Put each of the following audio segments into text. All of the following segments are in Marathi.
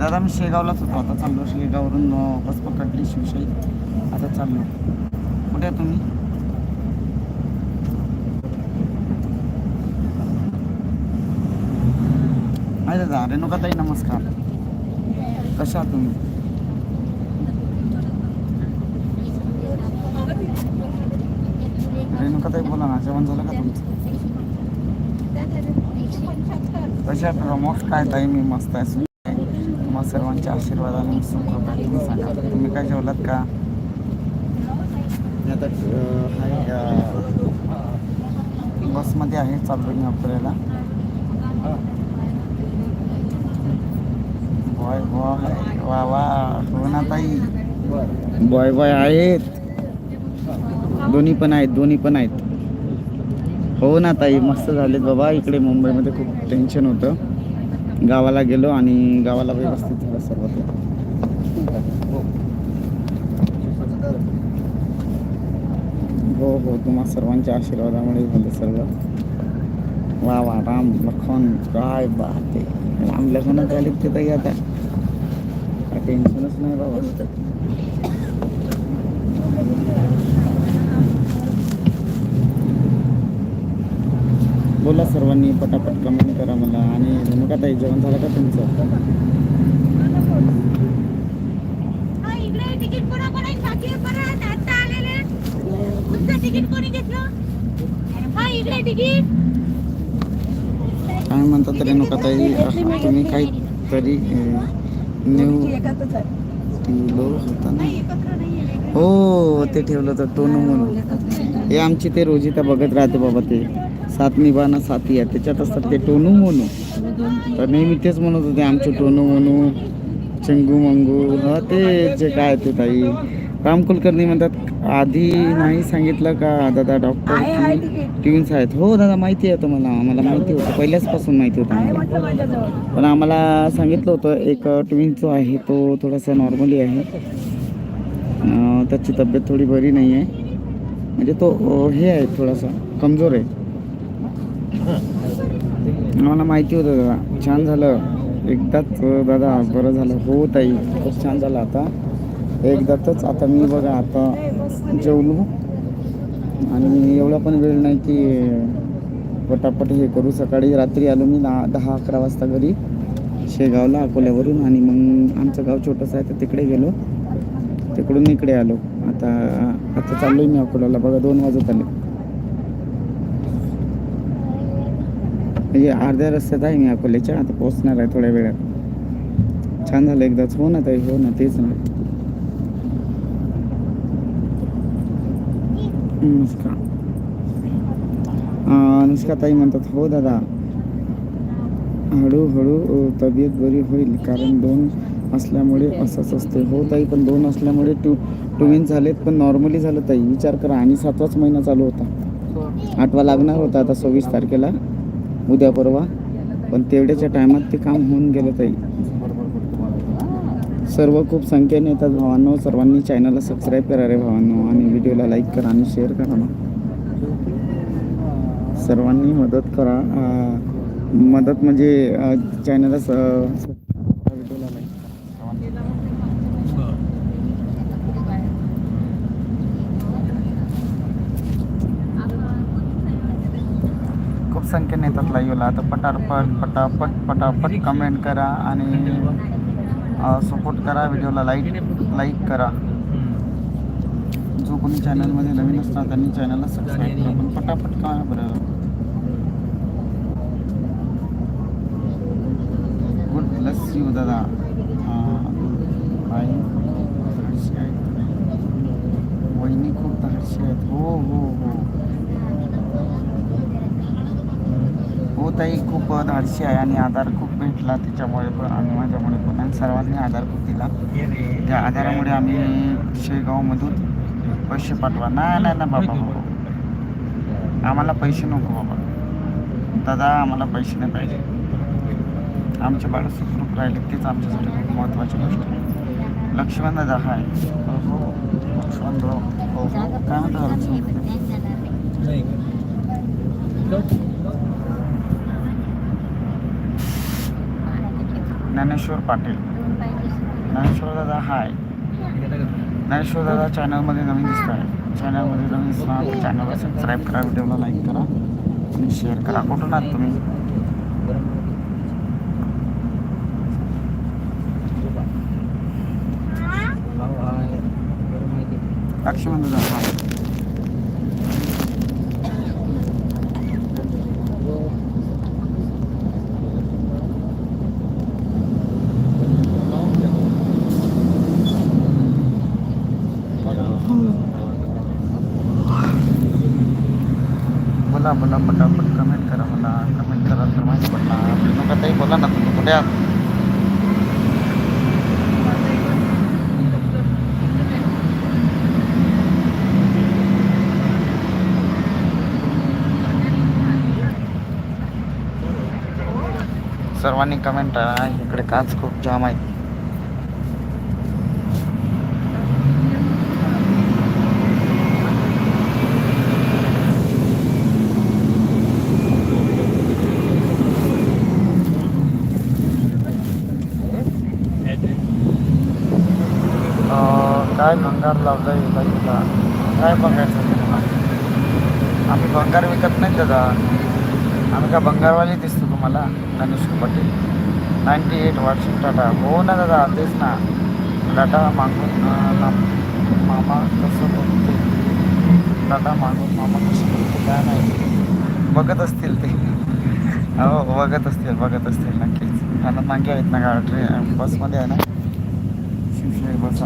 दादा मी शेगावलाच होतो. आता चाललो शेगाववरून बस पकडली शिवशाही. आता चाललो. कुठे तुम्ही? नाही दादा रेणुकाताई नमस्कार. कशा आहात तुम्ही? रेणुकाताई बोला ना जेवण झालं का तुमचं? कशा प्रमोट काय ताई मी मस्त आहे सर्वांच्या आशीर्वादाने सांगा. तुम्ही काय जेवलात का? आता बसमध्ये आहे चाललो मी अकोल्याला बॉय बॉय वा वा हो ताई बॉय बॉय आहेत. दोन्ही पण आहेत दोन्ही पण आहेत. हो ना ताई मस्त झालेत बाबा. इकडे मुंबईमध्ये खूप टेन्शन होतं. गावाला गेलो आणि गावाला व्यवस्थित झालं सर्व हो हो तुम्हा सर्वांच्या आशीर्वादामुळे झालं सर्व. वा वा राम लखन काय बाते. राम लखन झाले ते ताई आता. काय टेन्शनच नाही बाबा. बोला सर्वांनी पटापट कमेंट करा मला. आणि रेणुका ताई जेवण झालं का तुमचं? काय म्हणतात रेणुका ताई तुम्ही काहीतरी न्यू किलो होता ना? हो ते ठेवलं होतं टोनू म्हणून हे आमची ते रोजिता बघत राहते बाबा ते. सात निभाना साथी आहे. त्याच्यात असतात ते टोनू म्हणू तर नेहमी तेच म्हणत होते आमचे टोनू म्हणू चंगू मंगू हा ते जे काय ते ताई. राम कुलकर्णी म्हणतात आधी नाही सांगितलं का दादा डॉक्टर ट्युन्स आहेत? हो दादा माहिती आहे मला. आम्हाला माहिती होतं. पहिल्याचपासून माहिती होतं आम्हाला. पण आम्हाला सांगितलं होतं एक ट्विन जो आहे तो थोडासा नॉर्मली आहे. त्याची तब्येत थोडी बरी नाही आहे म्हणजे तो हे आहे थोडासा कमजोर आहे. आम्हाला माहिती होतं दादा. छान झालं. एकदाच दादा बरं झालं. हो ताई खूप छान झालं आता. एकदाच आता मी बघा आता जेवलो. आणि एवढा पण वेळ नाही की पटापट हे करू. सकाळी रात्री आलो मी दहा दहा अकरा वाजता घरी शेगावला अकोल्यावरून. आणि मग आमचं गाव छोटंसं आहे तर तिकडे गेलो. तिकडून इकडे आलो. आता आता चाललो आहे मी अकोल्याला. बघा दोन वाजत आले. म्हणजे अर्ध्या रस्त्यात आहे मी अकोल्याच्या आता पोहोचणार आहे थोड्या वेळात. छान झालं एकदाच हो ना ताई हो ना तेच ना. अनुष्का ताई म्हणतात हो दादा. हळूहळू तब्येत बरी होईल कारण दोन असल्यामुळे असंच असते हो ताई पण दोन असल्यामुळे टू ट्विन झालेत पण नॉर्मली झालं ताई. विचार करा आणि सातवाच महिना चालू होता. आठवा लागणार होता आता सव्वीस तारखेला. उद्या परवा. पण तेवढ्याच्या टायमात ते काम होऊन गेलं ताई. सर्व खूप संख्येने येतात भावांनो. सर्वांनी चॅनलला सबस्क्राईब करा रे भावांनो. आणि व्हिडिओला लाईक करा आणि शेअर करा ना. सर्वांनी मदत करा. मदत म्हणजे चॅनलला स लाईक खूप संख्येने येतात लाईव्हला आता पटापट पटापट पटापट कमेंट करा आणि सपोर्ट करा व्हिडिओला लाईक लाईक करा. जो कोणी चॅनलमध्ये नवीन असणार त्यांनी चॅनलला सबस्क्राईब करा. पण पटापट का बरं? गुड ब्लस यू दादा आई धाडशी आहेत वहिनी खूप धाडशी आहेत हो हो हो हो ताई खूप आळशी आहे आणि आधार खूप भेटला त्याच्यामुळे पण आणि माझ्यामुळे पण. आणि सर्वांनी आधार खूप दिला. त्या आधारामुळे आम्ही शेगावमधून पैसे पाठवा. नाही नाही ना बाबा बाबा. आम्हाला पैसे नको बाबा. दादा आम्हाला पैसे नाही पाहिजे. आमचे बाळ सुखरूप राहिले तेच आमच्यासाठी खूप महत्त्वाची गोष्ट आहे. लक्ष्मण दादा हाय. हो, हो. लक्ष्मण भाऊ हो, हो. काय म्हणता ज्ञानेश्वर पाटील। ज्ञानेश्वर दादा हाय। ज्ञानेश्वर दादा चॅनलमध्ये नवीन दिसत आहे चॅनलमध्ये नवीन दिसणार तर चॅनलला सबस्क्राईब करा व्हिडिओला लाईक करा आणि शेअर करा. कुठून आहात तुम्ही? लक्ष्मण दादा हाय बोला बोला पटापट कमेंट करा मला कमेंट करा तर माहिती पडणार नका ताई बोला ना तुम्ही कुठे आहात सर्वांनी कमेंट करा इकडे काच खूप जाम आहे अं, काय भंगार लावलंय काय बघायचं? तुम्हाला आम्ही भंगार विकत नाही दादा. आम्ही का भंगारवाली दिसतो तुम्हाला? Dnyaneshwar Patil. Ninety eight WhatsApp tata. हो ना दादा तेच ना. टाटा मागून मामा कसं बोलते टाटा मागून मामा कसं बोलते काय नाही बघत असतील ते. हो बघत असतील बघत असतील नक्कीच. आता मागे आहेत ना गाडी ट्रेन बसमध्ये आहे ना? शिवशाही बस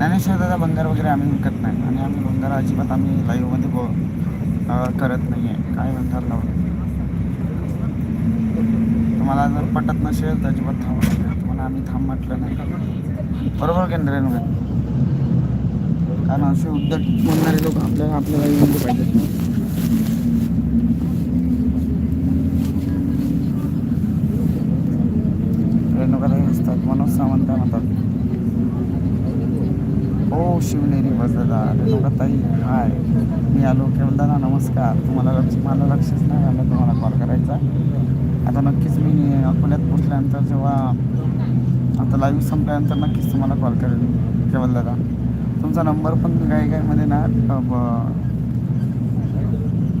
ज्ञानेश्वर दादा भंगार वगैरे आम्ही विकत नाही. आणि आम्ही भंगार अजिबात आम्ही लाईव्हमध्ये बो करत नाही आहे काय भंगार लावलं तुम्हाला जर पटत नसेल तर अजिबात थांबू नका. तुम्हाला आम्ही थांब म्हटलं नाही बरोबर केंद्र कारण असे उद्धट म्हणणारे लोक आपल्याला आपल्या लाईव्हमध्ये पाहिजेत ना. असतात मनोज सावंत म्हणतात. हो शिवनेरी बस दादा रेणुकाताई हाय. मी आलो केवळ दादा नमस्कार. तुम्हाला लक्ष मला लक्षच नाही आलं तुम्हाला कॉल करायचा. आता नक्कीच मी अकोल्यात पोचल्यानंतर जेव्हा आता लाईव्ह संपल्यानंतर नक्कीच तुम्हाला कॉल करेल केवल दादा. तुमचा नंबर पण काही काहीमध्ये ना गायकवरती ब-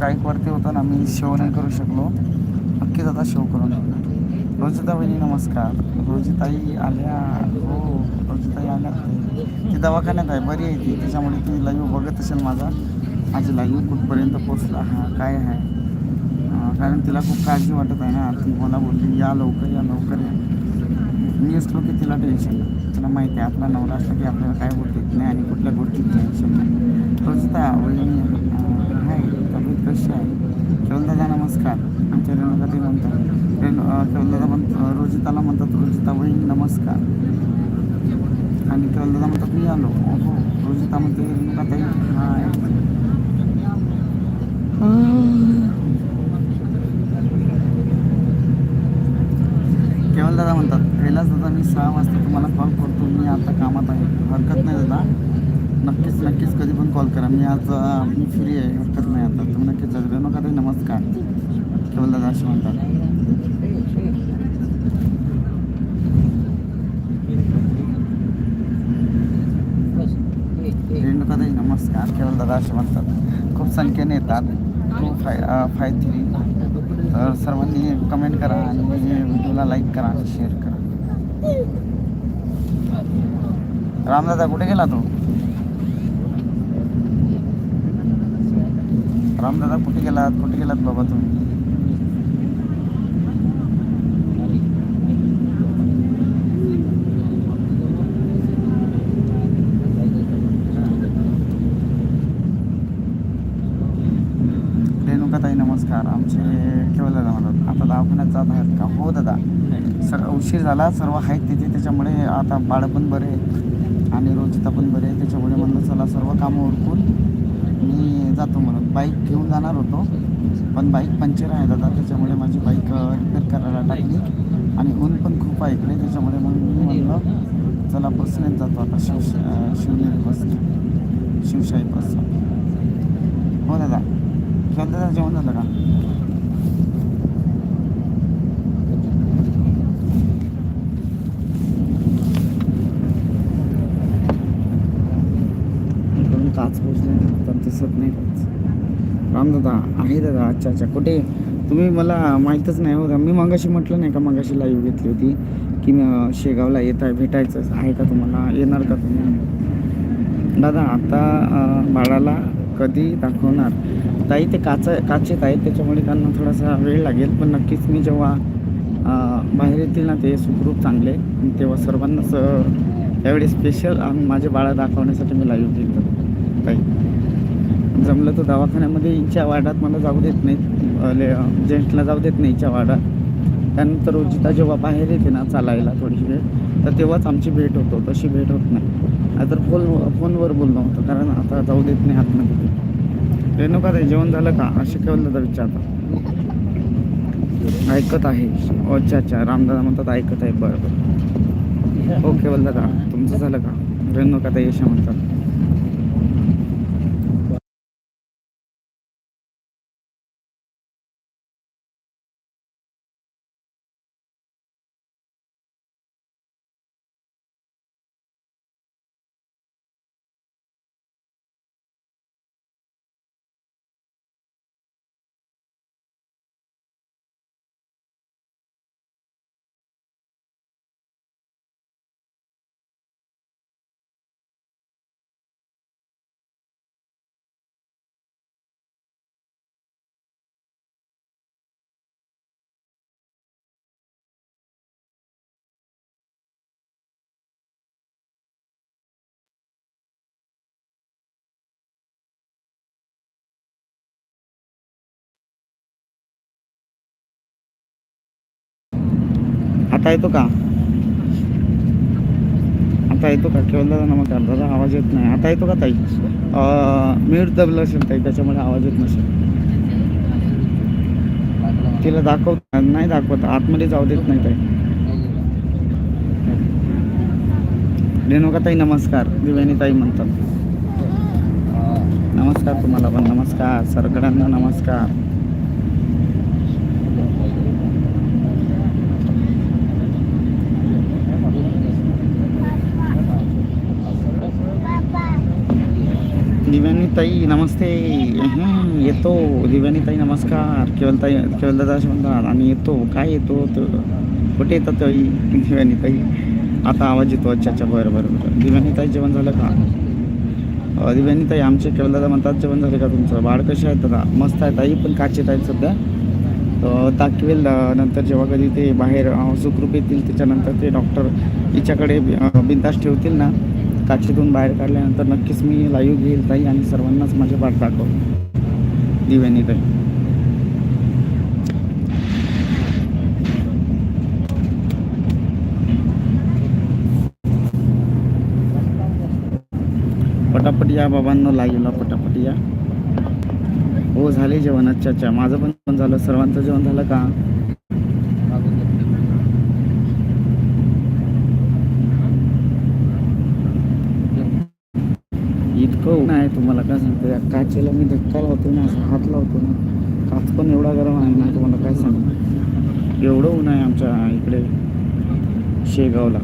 गाईकवरती होता ना मी शो नाही करू शकलो. नक्कीच आता शो करून देईन. रोजिता नमस्कार. रोजिताई आल्या. हो रोजिताई आल्या. ती दवाखान्यात आहे बरी आहे ती. त्याच्यामुळे ती लाईव्ह बघत असेल माझा. माझी लाईव्ह कुठपर्यंत पोचला हा काय आहे? कारण तिला खूप काळजी वाटत आहे ना. ती मला बोलली या लवकर या लवकर या. मी असलो की तिला टेन्शन तिला माहिती आहे आपला नवरा असला की आपल्याला काय बोलता नाही आणि कुठल्या गोष्टीत टेन्शन नाही. रोजिता वहिनी आहे. तब्येत कशी आहे? केवलदादा नमस्कार. आमच्या रेणुकाताई म्हणतात. रेणू अं, केवलदादा म्हणतो रोजिताला म्हणतात रोजिता वहिनी नमस्कार. आणि केवलदादा म्हणतात मी आलो हो रोजिता म्हणते रेणुकाताई हाय केवळ दादा म्हणतात कैलास दादा मी सहा वाजता तुम्हाला कॉल करतो मी आता कामात आहे हरकत नाही दादा नक्कीच नक्कीच कधी पण कॉल करा मी आज मी फ्री आहे हरकत नाही आता तुम्ही नक्कीच नका ताई नमस्कार केवळ दादा असे म्हणतात रेणुकाताई नमस्कार असे म्हणतात. खूप संख्येने येतात. टू फाय फाय थ्री तर सर्वांनी कमेंट करा आणि व्हिडिओला लाईक करा आणि शेअर करा. रामदादा कुठे गेला तो? रामदादा कुठे गेलात? कुठे गेलात बाबा तुम्ही रेणुकाताई नमस्कार आमचे केवळ दादा म्हणतात आता दवाखान्यात जात आहेत का? हो दादा. सर उशीर झाला. सर्व आहेत तिथे. त्याच्यामुळे आता बाळं पण बरे आणि रोजिता पण बरे आहे त्याच्यामुळे म्हणलं चला सर्व कामं उरकून मी जातो म्हणून. बाईक घेऊन जाणार होतो. पण बाईक पंक्चर आहे दादा. त्याच्यामुळे माझी बाईक रिपेअर करायला टाकली आणि ऊन पण खूप आहे इकडे. त्याच्यामुळे मग मी म्हणलं चला बसनेच जातो आता. शिव शिवनेरी बसने शिवशाही बस. हो दादा. दादा जेवण झालं का पाच पोचले तर दिसत नाही काहीच राम दादा आहे दादा अच्छा अच्छा कुठे? तुम्ही मला माहीतच नाही हो मी मगाशी म्हटलं नाही का मगाशी लाईव्ह घेतली होती की शेगावला येत आहे भेटायचं आहे का तुम्हाला? येणार का तुम्ही? दादा आता बाळाला कधी दाखवणार? ताई ते काच काचेत आहेत त्याच्यामुळे त्यांना थोडासा वेळ लागेल पण नक्कीच मी जेव्हा बाहेर येतील ना ते सुखरूप चांगले. तेव्हा सर्वांनाच अं, त्यावेळी स्पेशल माझे बाळा दाखवण्यासाठी मी लाईव्ह केलं ताई. जमलं तर दवाखान्यामध्ये इंच्या वार्डात मला जाऊ देत नाहीत. जेंट्सला जाऊ देत नाही इंच्या वार्डात त्यानंतर रोजिता जेव्हा बाहेर येते ना चालायला थोडीशी वेळ तर तेव्हाच आमची भेट होतो. तशी भेट होत नाही. तर फोन फोनवर बोलणं होतं कारण आता जाऊ देत नाही आतमध्ये. रेणुका ताई जेवण झालं का? असे केवलं तर विचारतात. ऐकत आहे. अच्छा अच्छा. रामदादा म्हणतात ऐकत आहे. बरं बरं. ओके केवल दादा तुमचं झालं का? रेणुका ताई अशा म्हणतात. आता येतो का? आता येतो का? केवळ दादा नमस्कार दादा आवाज येत नाही. आता येतो का ताई? म्यूट दबलं असेल ताई त्याच्यामुळे आवाज येत नसेल. तिला दाखव नाही दाखवत. आतमध्ये जाऊ देत नाही ताई. रेणुका ताई नमस्कार. दिव्यानी ताई म्हणतात. नमस्कार तुम्हाला पण. नमस्कार. सरकडांना नमस्कार दिव्यानी ताई नमस्ते. येतो. दिव्यानी ताई नमस्कार. केवल ताई केवल दादा म्हणतात आणि येतो. काय येतो? कुठे येतात ताई? दिव्यानी ताई. आता आवाज येतो अच्छा अच्छा बरं बरं बरं. दिव्यानी ताई जेवण झालं का? दिव्यानी ताई आमचे केवल दादा म्हणतात जेवण झाले का तुमचं? बाळ कसे आहेत दादा? मस्त आहे ताई पण काचेत आहेत सध्या? ताकवेल दाखवेल नंतर जेव्हा कधी ते बाहेर सुखरूप येतील त्याच्यानंतर ते डॉक्टर हिच्याकडे बिंदास ठेवतील ना? काचेतून बाहेर काढल्यानंतर नक्कीच मी लाईव्ह घेईल ताई आणि सर्वांनाच माझे पाठ दाखव. दिव्यानी ताई. पटापट या बाबांना लागेल पटापट या. हो झाले जेवण अच्छा अच्छा माझं पण जेवण झालं. सर्वांचं जेवण झालं का? हो. नाही आहे तुम्हाला काय सांगतो या काचेला मी धक्का लावतो ना असा हात लावतो ना काच पण एवढा गरम आहे ना तुम्हाला काय सांगतो एवढं ऊन आहे आमच्या इकडे शेगावला.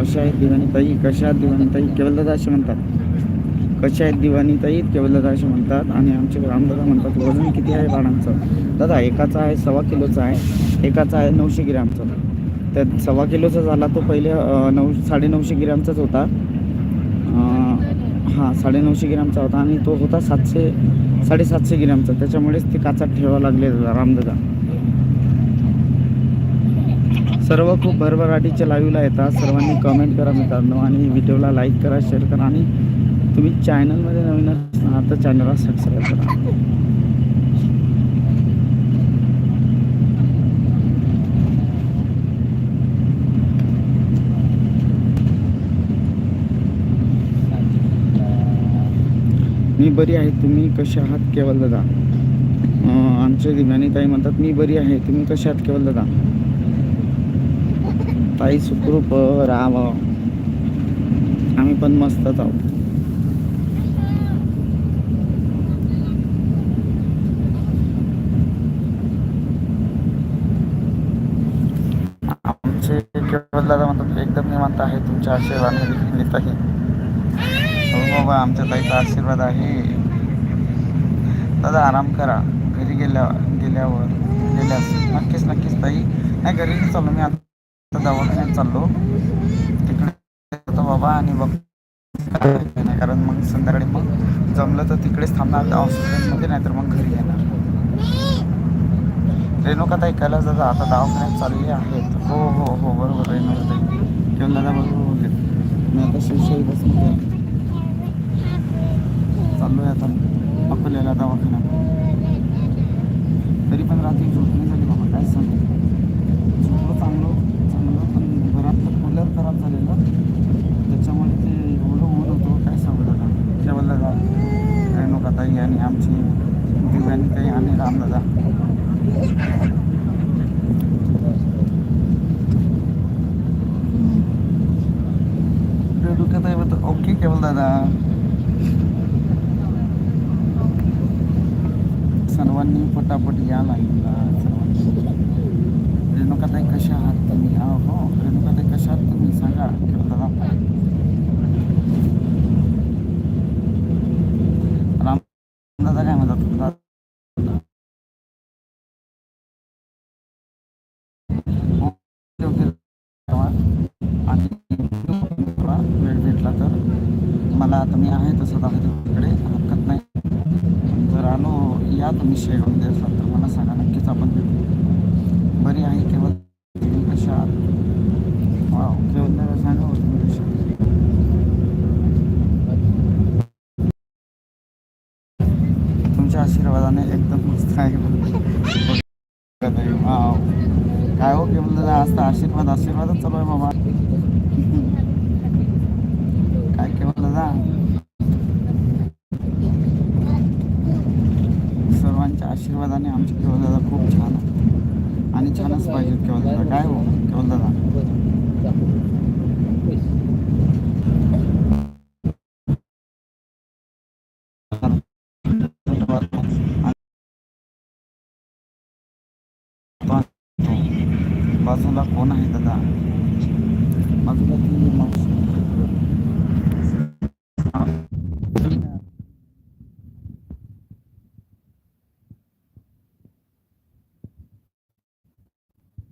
अशा आहेत दिवाणी ताई? कशा आहेत दिवाणी ताई? केवलदादा असे म्हणतात. कशा आहेत दिवाणी ताई? केवलदादा असे म्हणतात. आणि आमचे रामदादा म्हणतात वजन किती आहे बाणांचं? दादा एकाचा आहे सव्वा किलोचा आहे एकाचा आहे नऊशे ग्रॅमचा. तर सव्वा किलोचा झाला तो पहिले नऊ नऊ साडेनऊशे ग्रॅमचाच होता. हां साडेनऊशे ग्रॅमचा होता आणि तो होता सातशे साडेसातशे ग्रॅमचा. त्याच्यामुळेच ते काचात ठेवावं लागले रामदादा. सर्व खूप भरभराटीच्या लाईव्हला येतात. सर्वांनी कमेंट करा मित्रांनो आणि व्हिडिओला लाईक करा शेअर करा आणि तुम्ही चॅनलमध्ये नवीन असणार तर चॅनलला सबस्क्राईब करा. मी बरी आहे तुम्ही कसे आहात? केवल दादा. आमचे दिव्यानी ताई म्हणतात मी बरी आहे तुम्ही कसे आहात केवल दादा? ताई सुखरूप राहावं आम्ही पण मस्तच आहोत. आमचे केवल दादा म्हणतात एकदम निवांत आहे तुमच्या आशीर्वाद ताई बाबा आमच्या ताईचा आशीर्वाद आहे. दादा आराम करा. घरी गेल्या गेल्यावर गेल्यास. नक्कीच नक्कीच ताई. नाही घरी नाही चाललो मी. आता दवाखान्यात चाललो. तिकडे बाबा आणि बघ काय नाही कारण मग संध्याकाळी मग जमलं तर तिकडेच थांबणार. हॉस्पिटलमध्ये नाहीतर मग घरी येणार. रेणुका ताई कैलास दादा आता दवाखान्यात चालले आहेत. हो हो हो. बरोबर रेणुका ताई. घेऊन दादा बरोबर बोलले. मी आता शिवशाही बसमध्ये चाललो आहे आता अकोल्याला दवाखान्यात. तरी पण रात्री झोप नाही झाली बाबा काय सांग? झोपलं चांगलं चांगलं पण घरातलं कूलर खराब झालेलं. त्याच्यामुळे ते एवढं ऊन होतं काय सांगू दादा केवळ दादा रेणुका ताई आणि आमची दिव्यानी ताई आणि रामदादा रेणुका ताई म्हणतो ओके केवल दादा. सर्वांनी पटापट या लाईनला सर्वांनी. रेणुकाताई कशा आहात तुम्ही? हा हो रेणुकाताई कशा आहात तुम्ही? सांगा केवळ दादा राम दादा काय म्हणतात? दादा ओके ओके आणि थोडा वेळ भेटला तर. मला तुम्ही आहे तसं आहे तिकडे हरकत या तुम्ही शेगावमध्ये असाल तर मला सांगा नक्कीच आपण भेटू. बरी आहे केवळ तुम्ही कशा आहात? वाव केवळ सांगा हो तुम्ही कशा तुमच्या आशीर्वादाने एकदम मस्त आहे. वाव काय हो केवळ दादा आज तर आशीर्वाद आशीर्वादच चालू आहे बाबा काय केवळ दादा सर्वांच्या आशीर्वादाने आमचे केवळ दादा खूप छान आहे आणि छानच पाहिजेत केवळ दादा. काय हो? केवळ